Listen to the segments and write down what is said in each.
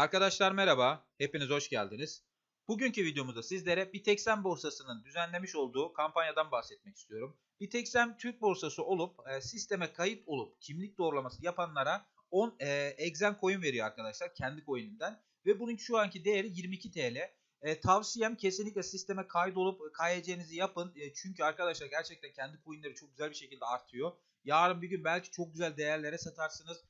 Arkadaşlar merhaba, hepiniz hoş geldiniz. Bugünkü videomuzda sizlere Bitexen borsasının düzenlemiş olduğu kampanyadan bahsetmek istiyorum. Bitexen Türk borsası olup e, sisteme kayıt olup kimlik doğrulaması yapanlara 10 e, Exen coin veriyor arkadaşlar kendi coin'inden. Ve bunun şu anki değeri 22 TL. E, tavsiyem kesinlikle sisteme kaydolup KYC'nizi yapın. E, çünkü arkadaşlar gerçekten kendi coin'leri çok güzel bir şekilde artıyor. Yarın bir gün belki çok güzel değerlere satarsınız.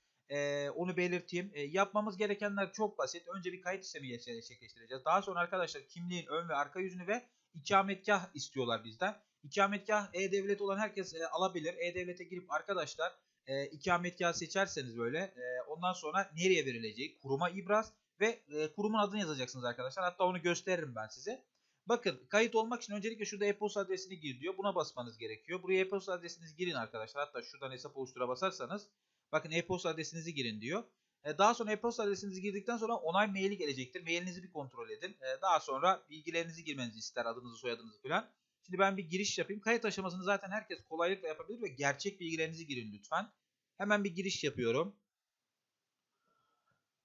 Onu belirteyim. Yapmamız gerekenler çok basit. Önce bir kayıt işlemi gerçekleştireceğiz. Daha sonra arkadaşlar kimliğin ön ve arka yüzünü ve ikametgah istiyorlar bizden. İkametgah E-Devlet olan herkes alabilir. E-Devlet'e girip arkadaşlar e, ikametgah seçerseniz böyle ondan sonra nereye verilecek? Kuruma ibraz ve kurumun adını yazacaksınız arkadaşlar. Hatta onu gösteririm ben size. Bakın kayıt olmak için öncelikle şurada e-posta adresini gir diyor. Buna basmanız gerekiyor. Buraya e-posta adresinizi girin arkadaşlar. Hatta şuradan hesap oluştura basarsanız Bakın e-posta adresinizi girin diyor. E, daha sonra e-posta adresinizi girdikten sonra onay maili gelecektir. Mailinizi bir kontrol edin. E, daha sonra bilgilerinizi girmenizi ister. Adınızı, soyadınızı falan. Şimdi ben bir giriş yapayım. Kayıt aşamasını zaten herkes kolaylıkla yapabilir ve gerçek bilgilerinizi girin lütfen. Hemen bir giriş yapıyorum.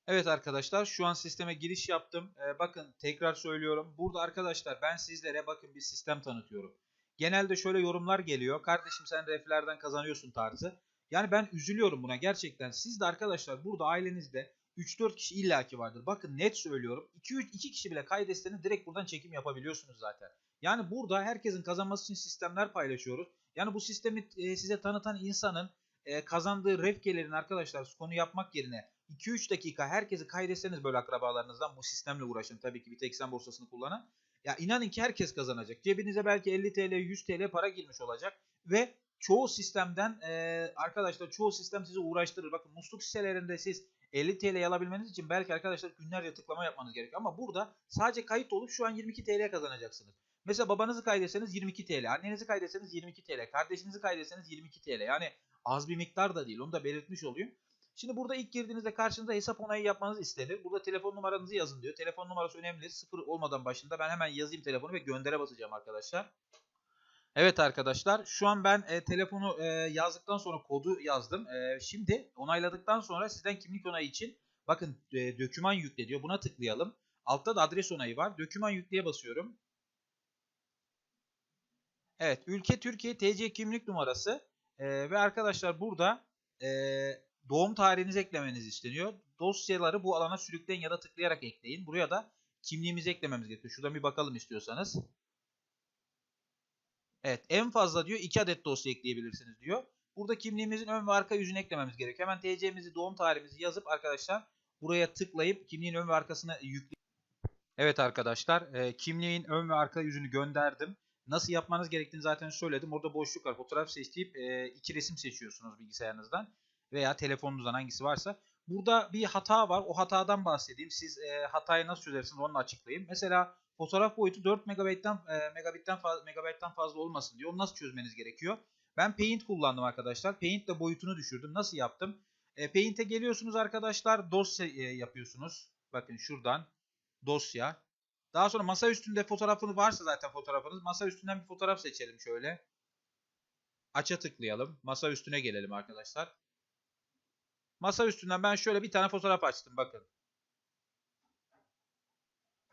Evet arkadaşlar şu an sisteme giriş yaptım. Ee, bakın tekrar söylüyorum. Burada arkadaşlar ben sizlere bakın bir sistem tanıtıyorum. Genelde şöyle yorumlar geliyor. Kardeşim sen reflerden kazanıyorsun tarzı. Yani ben üzülüyorum buna gerçekten. Siz de arkadaşlar burada ailenizde 3-4 kişi illaki vardır. Bakın net söylüyorum. 2-3 2 kişi bile kaydetseniz direkt buradan çekim yapabiliyorsunuz zaten. Yani burada herkesin kazanması için sistemler paylaşıyoruz. Yani bu sistemi e, size tanıtan insanın e, kazandığı refkelerin arkadaşlar konu yapmak yerine 2-3 dakika herkesi kaydetseniz böyle akrabalarınızdan bu sistemle uğraşın. Tabii ki bir tek sen borsasını kullanan. Ya inanın ki herkes kazanacak. Cebinize belki 50 TL, 100 TL para girmiş olacak ve çoğu sistemden e, arkadaşlar çoğu sistem sizi uğraştırır. Bakın musluk sitelerinde siz 50 TL alabilmeniz için belki arkadaşlar günlerce tıklama yapmanız gerekiyor. Ama burada sadece kayıt olup şu an 22 TL kazanacaksınız. Mesela babanızı kaydetseniz 22 TL, annenizi kaydetseniz 22 TL, kardeşinizi kaydetseniz 22 TL. Yani az bir miktar da değil onu da belirtmiş olayım. Şimdi burada ilk girdiğinizde karşınıza hesap onayı yapmanız istenir. Burada telefon numaranızı yazın diyor. Telefon numarası önemli. Sıfır olmadan başında ben hemen yazayım telefonu ve göndere basacağım arkadaşlar. Evet arkadaşlar şu an ben e, telefonu e, yazdıktan sonra kodu yazdım. E, şimdi onayladıktan sonra sizden kimlik onayı için bakın e, döküman yükle diyor. Buna tıklayalım. Altta da adres onayı var. Döküman yükleye basıyorum. Evet ülke Türkiye TC kimlik numarası e, ve arkadaşlar burada e, doğum tarihinizi eklemeniz isteniyor. Dosyaları bu alana sürükleyin ya da tıklayarak ekleyin. Buraya da kimliğimizi eklememiz gerekiyor. Şuradan bir bakalım istiyorsanız. Evet en fazla diyor 2 adet dosya ekleyebilirsiniz diyor. Burada kimliğimizin ön ve arka yüzünü eklememiz gerekiyor. Hemen TC'mizi doğum tarihimizi yazıp arkadaşlar buraya tıklayıp kimliğin ön ve arkasına yükle. Evet arkadaşlar e, kimliğin ön ve arka yüzünü gönderdim. Nasıl yapmanız gerektiğini zaten söyledim. Orada boşluk var. Fotoğraf seçtiğip e, iki resim seçiyorsunuz bilgisayarınızdan veya telefonunuzdan hangisi varsa. Burada bir hata var. O hatadan bahsedeyim. Siz e, hatayı nasıl çözersiniz onu açıklayayım. Mesela fotoğraf boyutu 4 megabitten e, megabitten fazla megabitten fazla olmasın diyor. Onu nasıl çözmeniz gerekiyor? Ben Paint kullandım arkadaşlar. Paint de boyutunu düşürdüm. Nasıl yaptım? E, Paint'e geliyorsunuz arkadaşlar. Dosya e, yapıyorsunuz. Bakın şuradan dosya. Daha sonra masa üstünde fotoğrafınız varsa zaten fotoğrafınız. Masa üstünden bir fotoğraf seçelim şöyle. Aç'a tıklayalım. Masa üstüne gelelim arkadaşlar. Masa üstünden ben şöyle bir tane fotoğraf açtım bakın.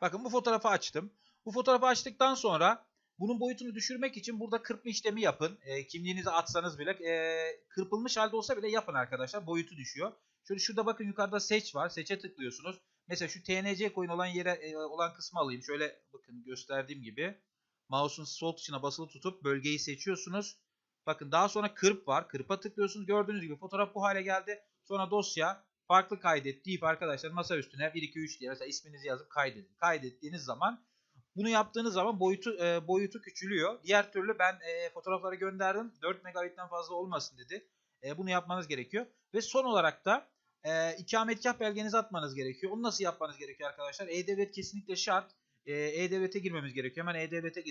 Bakın bu fotoğrafı açtım. Bu fotoğrafı açtıktan sonra bunun boyutunu düşürmek için burada kırpma işlemi yapın. E, kimliğinizi atsanız bile e, kırpılmış halde olsa bile yapın arkadaşlar. Boyutu düşüyor. Şöyle şurada bakın yukarıda seç var. Seçe tıklıyorsunuz. Mesela şu TNC coin olan yere e, olan kısmı alayım. Şöyle bakın gösterdiğim gibi. Mouse'un sol tuşuna basılı tutup bölgeyi seçiyorsunuz. Bakın daha sonra kırp var. Kırpa tıklıyorsunuz. Gördüğünüz gibi fotoğraf bu hale geldi. Sonra dosya farklı kaydet deyip arkadaşlar masa üstüne 1 2 3 diye mesela isminizi yazıp kaydedin. Kaydettiğiniz zaman bunu yaptığınız zaman boyutu e, boyutu küçülüyor. Diğer türlü ben e, fotoğrafları gönderdim. 4 megabitten fazla olmasın dedi. E, bunu yapmanız gerekiyor. Ve son olarak da e, ikametgah belgenizi atmanız gerekiyor. Onu nasıl yapmanız gerekiyor arkadaşlar? E-Devlet kesinlikle şart. E, E-Devlet'e girmemiz gerekiyor. Hemen E-Devlet'e.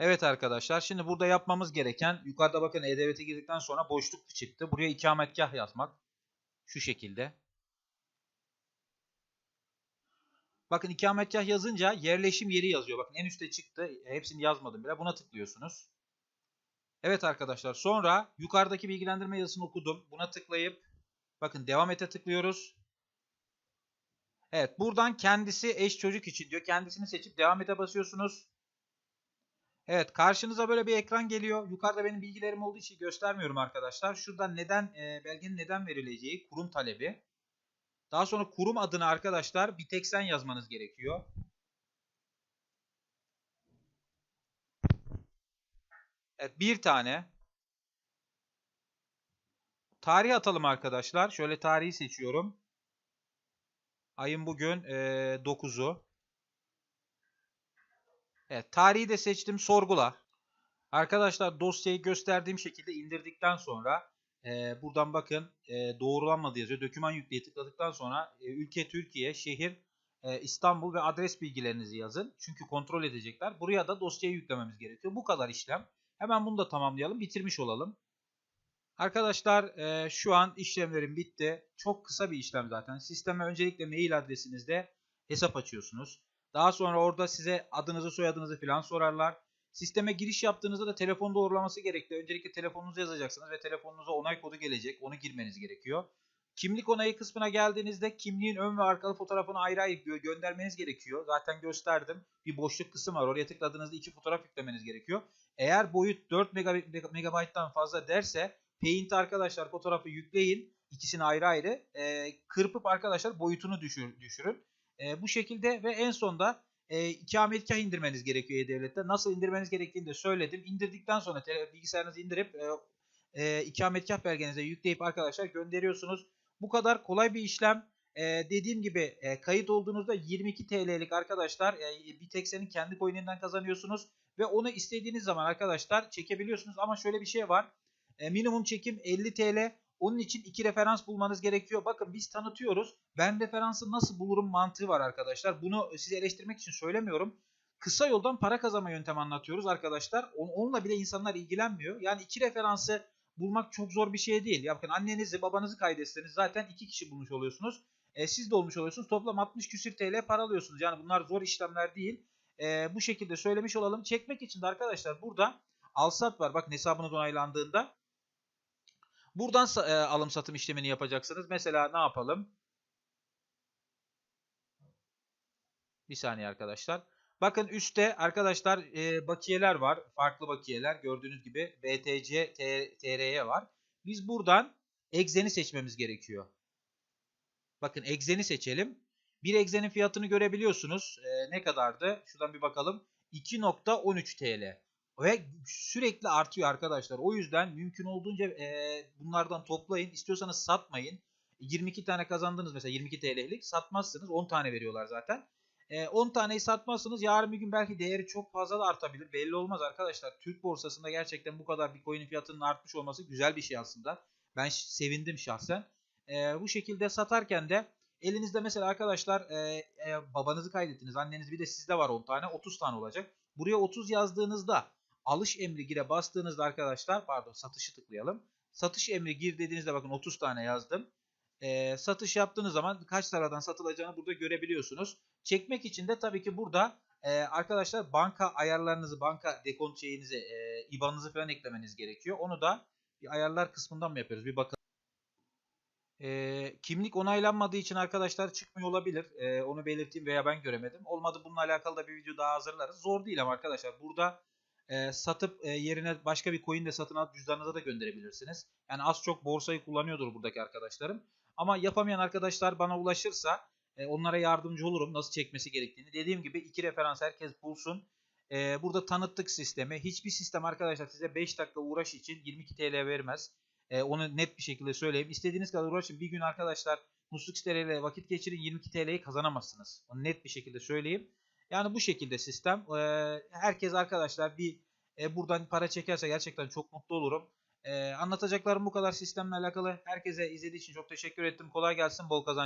Evet arkadaşlar şimdi burada yapmamız gereken yukarıda bakın E-Devlet'e girdikten sonra boşluk çıktı. Buraya ikametgah yazmak. Şu şekilde. Bakın ikametgah yazınca yerleşim yeri yazıyor. Bakın en üstte çıktı. Hepsini yazmadım bile. Buna tıklıyorsunuz. Evet arkadaşlar sonra yukarıdaki bilgilendirme yazısını okudum. Buna tıklayıp bakın devam ete tıklıyoruz. Evet buradan kendisi eş çocuk için diyor. Kendisini seçip devam ete basıyorsunuz. Evet karşınıza böyle bir ekran geliyor. Yukarıda benim bilgilerim olduğu için göstermiyorum arkadaşlar. Şurada neden e, belgenin neden verileceği kurum talebi. Daha sonra kurum adını arkadaşlar bir tek sen yazmanız gerekiyor. Evet bir tane. Tarih atalım arkadaşlar. Şöyle tarihi seçiyorum. Ayın bugün e, 9'u. Evet tarihi de seçtim. Sorgula. Arkadaşlar dosyayı gösterdiğim şekilde indirdikten sonra e, buradan bakın e, doğrulanmadı yazıyor. Döküman yükleye tıkladıktan sonra e, ülke Türkiye, şehir e, İstanbul ve adres bilgilerinizi yazın. Çünkü kontrol edecekler. Buraya da dosyayı yüklememiz gerekiyor. Bu kadar işlem. Hemen bunu da tamamlayalım. Bitirmiş olalım. Arkadaşlar e, şu an işlemlerim bitti. Çok kısa bir işlem zaten. Sisteme öncelikle mail adresinizde hesap açıyorsunuz. Daha sonra orada size adınızı soyadınızı falan sorarlar. Sisteme giriş yaptığınızda da telefon doğrulaması gerekli. Öncelikle telefonunuzu yazacaksınız ve telefonunuza onay kodu gelecek. Onu girmeniz gerekiyor. Kimlik onayı kısmına geldiğinizde kimliğin ön ve arkalı fotoğrafını ayrı ayrı gö- göndermeniz gerekiyor. Zaten gösterdim. Bir boşluk kısım var. Oraya tıkladığınızda iki fotoğraf yüklemeniz gerekiyor. Eğer boyut 4 megabayttan fazla derse Paint arkadaşlar fotoğrafı yükleyin. İkisini ayrı ayrı. E, kırpıp arkadaşlar boyutunu düşür, düşürün. E, bu şekilde ve en sonda e, ikametgah indirmeniz gerekiyor E-Devlet'te. Nasıl indirmeniz gerektiğini de söyledim. İndirdikten sonra bilgisayarınızı indirip e, e, ikametgah belgenize yükleyip arkadaşlar gönderiyorsunuz. Bu kadar kolay bir işlem. E, dediğim gibi e, kayıt olduğunuzda 22 TL'lik arkadaşlar e, bir tek senin kendi coin'inden kazanıyorsunuz. Ve onu istediğiniz zaman arkadaşlar çekebiliyorsunuz. Ama şöyle bir şey var. E, minimum çekim 50 TL. Onun için iki referans bulmanız gerekiyor. Bakın biz tanıtıyoruz. Ben referansı nasıl bulurum mantığı var arkadaşlar. Bunu sizi eleştirmek için söylemiyorum. Kısa yoldan para kazanma yöntemi anlatıyoruz arkadaşlar. Onunla bile insanlar ilgilenmiyor. Yani iki referansı bulmak çok zor bir şey değil. Bakın annenizi babanızı kaydetseniz zaten iki kişi bulmuş oluyorsunuz. E, siz de olmuş oluyorsunuz. Toplam 60 küsür TL para alıyorsunuz. Yani bunlar zor işlemler değil. E, bu şekilde söylemiş olalım. Çekmek için de arkadaşlar burada alsat var. Bakın hesabınız onaylandığında Buradan e, alım satım işlemini yapacaksınız. Mesela ne yapalım? Bir saniye arkadaşlar. Bakın üstte arkadaşlar e, bakiyeler var. Farklı bakiyeler. Gördüğünüz gibi BTC, TRY var. Biz buradan egzeni seçmemiz gerekiyor. Bakın egzeni seçelim. Bir egzenin fiyatını görebiliyorsunuz. E, ne kadardı? Şuradan bir bakalım. 2.13 TL ve sürekli artıyor arkadaşlar. O yüzden mümkün olduğunca e, bunlardan toplayın. İstiyorsanız satmayın. 22 tane kazandınız mesela 22 TL'lik satmazsınız 10 tane veriyorlar zaten. E, 10 taneyi satmazsınız yarın bir gün belki değeri çok fazla da artabilir. Belli olmaz arkadaşlar. Türk borsasında gerçekten bu kadar bir coin'in fiyatının artmış olması güzel bir şey aslında. Ben sevindim şahsen. E, bu şekilde satarken de elinizde mesela arkadaşlar e, e, babanızı kaydettiniz. Anneniz bir de sizde var 10 tane 30 tane olacak. Buraya 30 yazdığınızda alış emri gire bastığınızda arkadaşlar pardon satışı tıklayalım. Satış emri gir dediğinizde bakın 30 tane yazdım. Ee, satış yaptığınız zaman kaç liradan satılacağını burada görebiliyorsunuz. Çekmek için de tabii ki burada e, arkadaşlar banka ayarlarınızı, banka dekont şeyinizi, e, IBAN'ınızı falan eklemeniz gerekiyor. Onu da bir ayarlar kısmından mı yapıyoruz? Bir bakalım. E, kimlik onaylanmadığı için arkadaşlar çıkmıyor olabilir. E, onu belirteyim veya ben göremedim. Olmadı bununla alakalı da bir video daha hazırlarız. Zor değil ama arkadaşlar burada e, satıp e, yerine başka bir coin de satın alıp cüzdanınıza da gönderebilirsiniz. Yani az çok borsayı kullanıyordur buradaki arkadaşlarım. Ama yapamayan arkadaşlar bana ulaşırsa e, onlara yardımcı olurum nasıl çekmesi gerektiğini. Dediğim gibi iki referans herkes bulsun. E, burada tanıttık sistemi. Hiçbir sistem arkadaşlar size 5 dakika uğraş için 22 TL vermez. E, onu net bir şekilde söyleyeyim. İstediğiniz kadar uğraşın. Bir gün arkadaşlar musluk siteleriyle vakit geçirin 22 TL'yi kazanamazsınız. Onu net bir şekilde söyleyeyim. Yani bu şekilde sistem. Ee, herkes arkadaşlar bir e, buradan para çekerse gerçekten çok mutlu olurum. Ee, anlatacaklarım bu kadar sistemle alakalı. Herkese izlediği için çok teşekkür ettim. Kolay gelsin, bol kazanç.